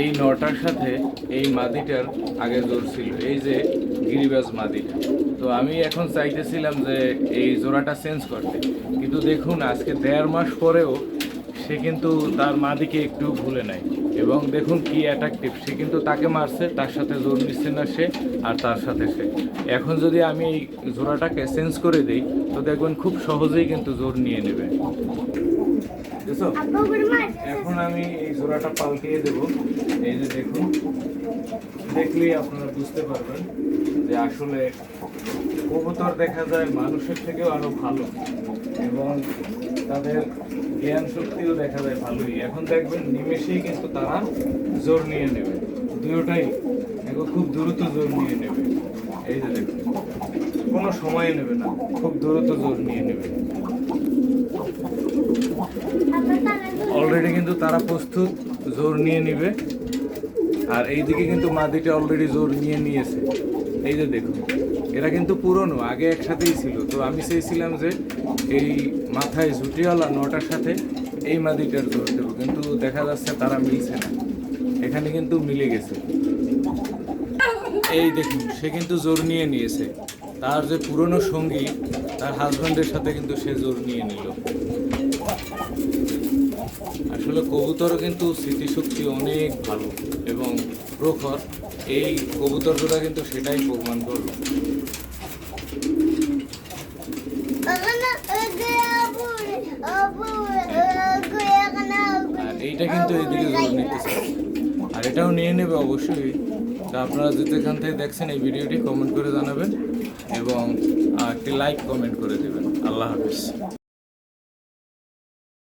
এই নটার সাথে এই মাদিটার আগে জোর ছিল। এই যে গিরিবাজ মাদিটা তো আমি এখন চাইতেছিলাম যে এই জোড়াটা চেঞ্জ করতে। কিন্তু দেখুন, আজকে দেড় মাস পরেও সে কিন্তু তার মাদিকে একটু ভুলে নাই। এবং দেখুন কি অ্যাট্রাকটিভ সে কিন্তু তাকে মারছে, তার সাথে জোর নিচ্ছে না সে আর তার সাথে সে। এখন যদি আমি এই জোড়াটাকে চেঞ্জ করে দিই, তো দেখবেন খুব সহজেই কিন্তু জোর নিয়ে নেবে? এখন আমি এই জোড়াটা পাল্টিয়ে দেব। এই যে দেখুন দেখলেই আপনারা বুঝতে পারবেন যে আসলে কবুতর দেখা যায় মানুষের থেকেও আরও ভালো এবং তাদের জ্ঞান শক্তিও দেখা যায় ভালোই। এখন দেখবেন নিমেষেই কিন্তু তারা জোর নিয়ে নেবে। দুটোটাই এখন খুব দ্রুত জোর নিয়ে নেবে। এই যে দেখুন কোনো সময় নেবে না খুব দ্রুত জোর নিয়ে নেবে। অলরেডি কিন্তু তারা প্রস্তুত, জোর নিয়ে নিবে। আর এইদিকে কিন্তু মাদিটা অলরেডি জোর নিয়ে নিয়েছে। এই যে দেখুন, এরা কিন্তু পুরনো, আগে একসাথেই ছিল। তো আমি চেয়েছিলাম যে এই মাথায় ঝুটিওয়ালা নটার সাথে এই মাদিটার জোর দেবো, কিন্তু দেখা যাচ্ছে তারা মিলছে না। এখানে কিন্তু মিলে গেছে। এই দেখুন, সে কিন্তু জোর নিয়ে নিয়েছে। তার যে পুরনো সঙ্গী, তার হাজব্যান্ডের সাথে কিন্তু সে জোর নিয়ে নিল। আসলে কবুতরও কিন্তু স্মৃতিশক্তি অনেক ভালো এবং প্রখর। এই কবুতরগুলো কিন্তু সেটাই প্রমাণ করল। এইটা কিন্তু এইদিকে জোর নিতেছে। আর এটাও নিয়ে নেবে অবশ্যই। তা আপনারা যেখান থেকে দেখছেন এই ভিডিওটি কমেন্ট করে জানাবেন এবং একটি লাইক কমেন্ট করে দেবেন। আল্লাহ হাফিজ।